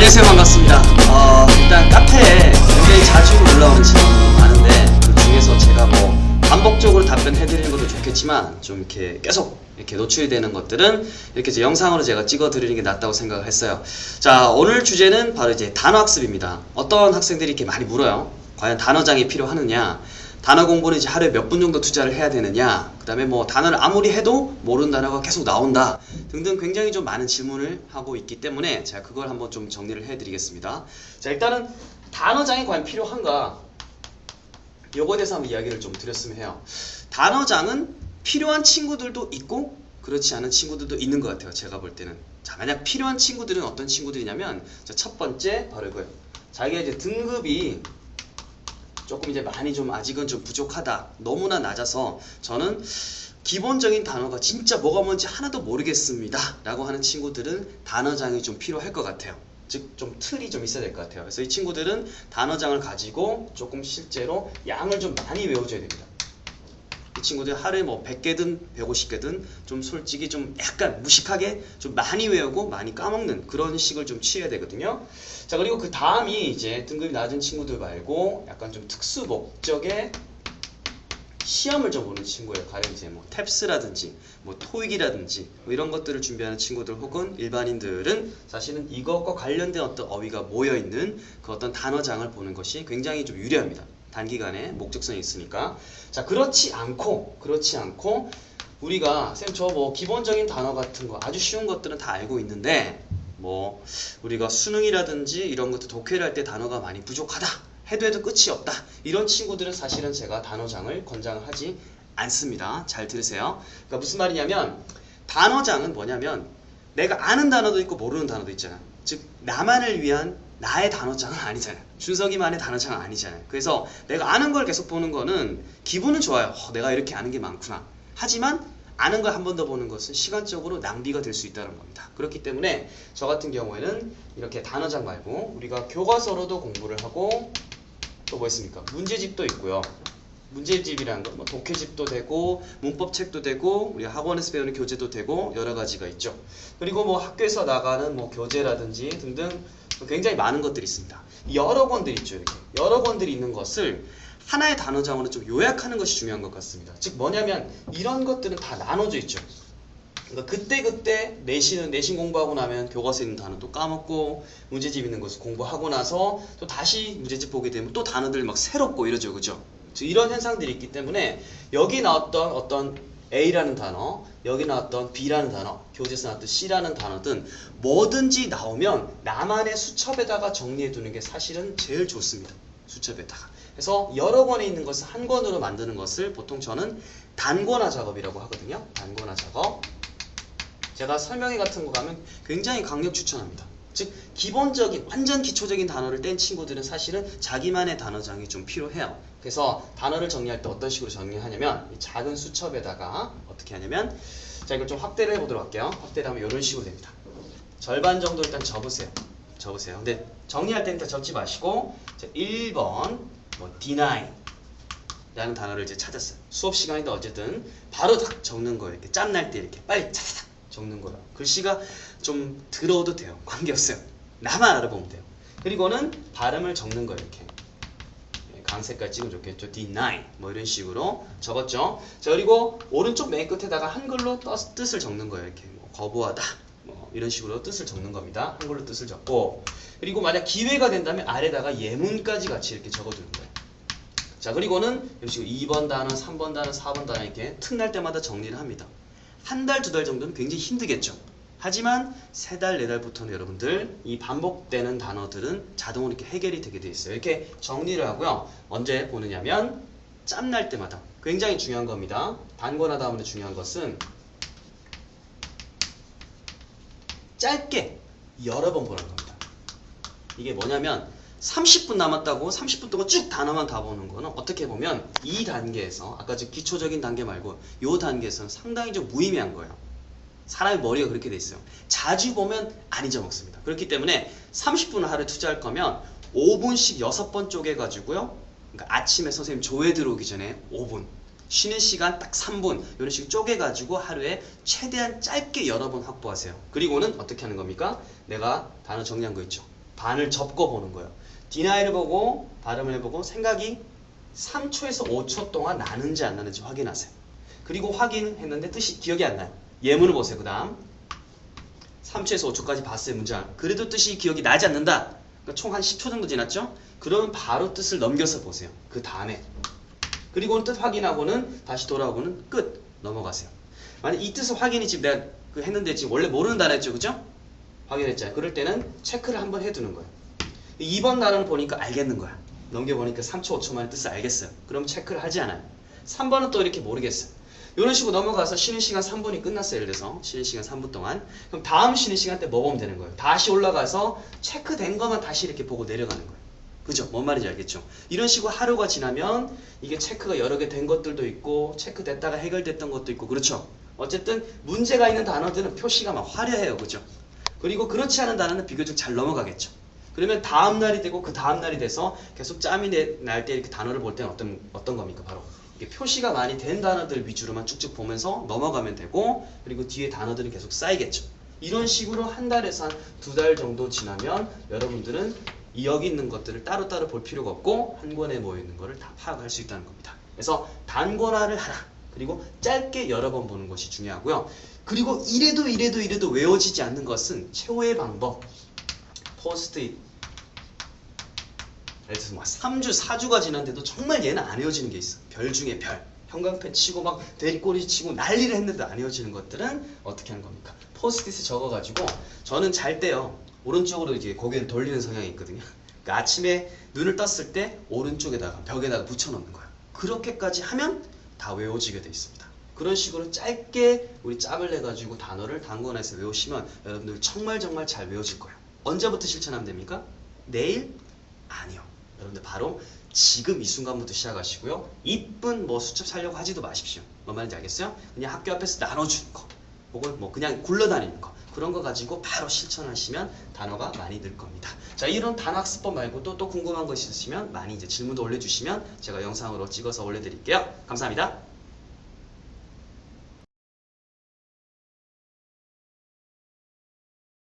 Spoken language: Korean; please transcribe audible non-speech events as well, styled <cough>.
안녕하세요 반갑습니다. 어, 일단 카페에 굉장히 자주 올라오는 질문이 많은데 그 중에서 제가 뭐 반복적으로 답변해드리는 것도 좋겠지만 좀 이렇게 계속 이렇게 노출이 되는 것들은 이렇게 이제 영상으로 제가 찍어드리는 게 낫다고 생각을 했어요. 자 오늘 주제는 바로 이제 단어 학습입니다. 어떤 학생들이 이렇게 많이 물어요. 과연 단어장이 필요하느냐? 단어 공부는 이제 하루에 몇 분 정도 투자를 해야 되느냐? 그 다음에 뭐 단어를 아무리 해도 모르는 단어가 계속 나온다. 등등 굉장히 좀 많은 질문을 하고 있기 때문에 제가 그걸 한번 좀 정리를 해드리겠습니다. 자, 일단은 단어장이 과연 필요한가? 요거에 대해서 한번 이야기를 좀 드렸으면 해요. 단어장은 필요한 친구들도 있고 그렇지 않은 친구들도 있는 것 같아요. 제가 볼 때는. 자, 만약 필요한 친구들은 어떤 친구들이냐면 자, 첫 번째 바로 이거예요. 자기가 이제 등급이 조금 이제 많이 좀 아직은 좀 부족하다. 너무나 낮아서 저는 기본적인 단어가 진짜 뭐가 뭔지 하나도 모르겠습니다. 라고 하는 친구들은 단어장이 좀 필요할 것 같아요. 즉, 좀 틀이 좀 있어야 될 것 같아요. 그래서 이 친구들은 단어장을 가지고 조금 실제로 양을 좀 많이 외워줘야 됩니다. 이 친구들 하루에 뭐 100개든 150개든 좀 솔직히 좀 약간 무식하게 좀 많이 외우고 많이 까먹는 그런 식을 좀 취해야 되거든요. 자, 그리고 그 다음이 이제 등급이 낮은 친구들 말고 약간 좀 특수 목적의 시험을 좀 보는 친구예요. 가령 이제 뭐 탭스라든지 뭐 토익이라든지 뭐 이런 것들을 준비하는 친구들 혹은 일반인들은 사실은 이것과 관련된 어떤 어휘가 모여 있는 그 어떤 단어장을 보는 것이 굉장히 좀 유리합니다. 단기간에 목적성이 있으니까. 자, 그렇지 않고 그렇지 않고 우리가 쌤 저 뭐 기본적인 단어 같은 거 아주 쉬운 것들은 다 알고 있는데 뭐 우리가 수능이라든지 이런 것들 독해를 할 때 단어가 많이 부족하다. 해도 해도 끝이 없다. 이런 친구들은 사실은 제가 단어장을 권장을 하지 않습니다. 잘 들으세요. 그러니까 무슨 말이냐면 단어장은 뭐냐면 내가 아는 단어도 있고 모르는 단어도 있잖아. 즉 나만을 위한 나의 단어장은 아니잖아요. 준석이만의 단어장은 아니잖아요. 그래서 내가 아는 걸 계속 보는 거는 기분은 좋아요. 어, 내가 이렇게 아는 게 많구나. 하지만 아는 걸 한 번 더 보는 것은 시간적으로 낭비가 될 수 있다는 겁니다. 그렇기 때문에 저 같은 경우에는 이렇게 단어장 말고 우리가 교과서로도 공부를 하고 또 뭐 있습니까? 문제집도 있고요. 문제집이라는 건 뭐 독해집도 되고 문법책도 되고 우리 학원에서 배우는 교재도 되고 여러 가지가 있죠. 그리고 뭐 학교에서 나가는 뭐 교재라든지 등등 굉장히 많은 것들이 있습니다. 여러 권들 있죠. 이렇게 여러 권들이 있는 것을 하나의 단어장으로 좀 요약하는 것이 중요한 것 같습니다. 즉 뭐냐면 이런 것들은 다 나눠져 있죠. 그러니까 그때 그때 내신은 내신 공부하고 나면 교과서에 있는 단어 또 까먹고 문제집 있는 것을 공부하고 나서 또 다시 문제집 보게 되면 또 단어들 막 새롭고 이러죠, 그죠? 즉 이런 현상들이 있기 때문에 여기 나왔던 어떤 A라는 단어, 여기 나왔던 B라는 단어, 교재에서 나왔던 C라는 단어든 뭐든지 나오면 나만의 수첩에다가 정리해 두는 게 사실은 제일 좋습니다. 수첩에다가. 그래서 여러 권에 있는 것을 한 권으로 만드는 것을 보통 저는 단권화 작업이라고 하거든요. 단권화 작업. 제가 설명회 같은 거 가면 굉장히 강력 추천합니다. 즉 기본적인 완전 기초적인 단어를 뗀 친구들은 사실은 자기만의 단어장이 좀 필요해요. 그래서 단어를 정리할 때 어떤 식으로 정리하냐면 이 작은 수첩에다가 어떻게 하냐면 자 이걸 좀 확대를 해보도록 할게요. 확대를 하면 이런 식으로 됩니다. 절반 정도 일단 접으세요. 접으세요. 근데 정리할 때는 다 접지 마시고 자, 1번 뭐 deny 라는 단어를 이제 찾았어요. 수업 시간인데 어쨌든 바로 딱 적는 거예요. 이렇게 짬날 때 이렇게 빨리 차삭 적는 거예요. 글씨가 좀 들어도 돼요. <laughs> 관계없어요. 나만 알아보면 돼요. 그리고는 발음을 적는 거예요. 이렇게. 예, 강색깔 찍으면 좋겠죠. deny 뭐 이런 식으로 적었죠. 자 그리고 오른쪽 맨 끝에다가 한글로 떠- 뜻을 적는 거예요. 이렇게 뭐 거부하다 뭐 이런 식으로 뜻을 적는 겁니다. 한글로 뜻을 적고 그리고 만약 기회가 된다면 아래다가 예문까지 같이 이렇게 적어두는 거예요. 자 그리고는 이런 식으로 2번 단어, 3번 단어, 4번 단어 이렇게 틈날 때마다 정리를 합니다. 한 달, 두 달 정도는 굉장히 힘들겠죠. 하지만 세 달, 네 달부터는 여러분들 이 반복되는 단어들은 자동으로 이렇게 해결이 되게 돼 있어요. 이렇게 정리를 하고요. 언제 보느냐면 짬날 때마다 굉장히 중요한 겁니다. 단권하다 하면 중요한 것은 짧게 여러 번 보는 겁니다. 이게 뭐냐면 30분 남았다고 30분 동안 쭉 단어만 다 보는 거는 어떻게 보면 이 단계에서 아까 저 기초적인 단계 말고 이 단계에서는 상당히 좀 무의미한 거예요. 사람의 머리가 그렇게 돼 있어요. 자주 보면 안 잊어먹습니다. 그렇기 때문에 30분을 하루에 투자할 거면 5분씩 6번 쪼개 가지고요. 그러니까 아침에 선생님 조회 들어오기 전에 5분, 쉬는 시간 딱 3분 이런 식으로 쪼개가지고 하루에 최대한 짧게 여러 번 확보하세요. 그리고는 어떻게 하는 겁니까? 내가 단어 정리한 거 있죠. 반을 접고 보는 거예요. Deni를 보고 발음을 해보고 생각이 3초에서 5초 동안 나는지 안 나는지 확인하세요. 그리고 확인했는데 뜻이 기억이 안 나요. 예문을 보세요. 그 다음 3초에서 5초까지 봤어요. 문장. 그래도 뜻이 기억이 나지 않는다. 그러니까 총 한 10초 정도 지났죠? 그러면 바로 뜻을 넘겨서 보세요. 그 다음에. 그리고 뜻 확인하고는 다시 돌아오고는 끝 넘어가세요. 만약 이 뜻을 확인이 지금 내가 그 했는데 지금 원래 모르는 단어였죠, 그죠? 확인했잖아요. 그럴 때는 체크를 한번 해두는 거예요. 2번 단어는 보니까 알겠는 거야. 넘겨보니까 3초, 5초 만에 뜻을 알겠어요. 그럼 체크를 하지 않아요. 3번은 또 이렇게 모르겠어요. 이런 식으로 넘어가서 쉬는 시간 3분이 끝났어요. 예를 들어서 쉬는 시간 3분 동안. 그럼 다음 쉬는 시간 때 뭐 보면 되는 거예요? 다시 올라가서 체크된 것만 다시 이렇게 보고 내려가는 거예요. 그죠? 뭔 말인지 알겠죠? 이런 식으로 하루가 지나면 이게 체크가 여러 개 된 것들도 있고 체크됐다가 해결됐던 것도 있고 그렇죠? 어쨌든 문제가 있는 단어들은 표시가 막 화려해요. 그죠? 그리고 그렇지 않은 단어는 비교적 잘 넘어가겠죠. 그러면 다음 날이 되고 그 다음 날이 돼서 계속 짬이 날 때 이렇게 단어를 볼 때는 어떤 어떤 겁니까? 바로 표시가 많이 된 단어들 위주로만 쭉쭉 보면서 넘어가면 되고 그리고 뒤에 단어들은 계속 쌓이겠죠. 이런 식으로 한 달에서 한 두 달 정도 지나면 여러분들은 이 여기 있는 것들을 따로따로 볼 필요가 없고 한 권에 모여 있는 것을 다 파악할 수 있다는 겁니다. 그래서 단권화를 하라. 그리고 짧게 여러 번 보는 것이 중요하고요. 그리고 이래도 이래도 이래도 외워지지 않는 것은 최후의 방법. 포스트잇. 예를 들어서 막 3주, 4주가 지났는데도 정말 얘는 안 외워지는 게 있어. 별 중에 별. 형광펜 치고 막 대리꼬리 치고 난리를 했는데도 안 외워지는 것들은 어떻게 하는 겁니까? 포스트잇에 적어가지고 저는 잘 때요. 오른쪽으로 이제 고개를 돌리는 성향이 있거든요. 그러니까 아침에 눈을 떴을 때 오른쪽에다가 벽에다가 붙여놓는 거예요. 그렇게까지 하면 다 외워지게 돼 있습니다. 그런 식으로 짧게 우리 짬을 내가지고 단어를 단권에서 외우시면 여러분들 정말 정말 잘 외워질 거예요. 언제부터 실천하면 됩니까? 내일? 아니요. 여러분들 바로 지금 이 순간부터 시작하시고요. 이쁜 뭐 수첩 살려고 하지도 마십시오. 뭔 말인지 알겠어요? 그냥 학교 앞에서 나눠주는 거. 혹은 뭐 그냥 굴러다니는 거. 그런 거 가지고 바로 실천하시면 단어가 많이 늘 겁니다. 자, 이런 단학습법 말고도 또 궁금한 거 있으시면 많이 이제 질문도 올려주시면 제가 영상으로 찍어서 올려드릴게요. 감사합니다.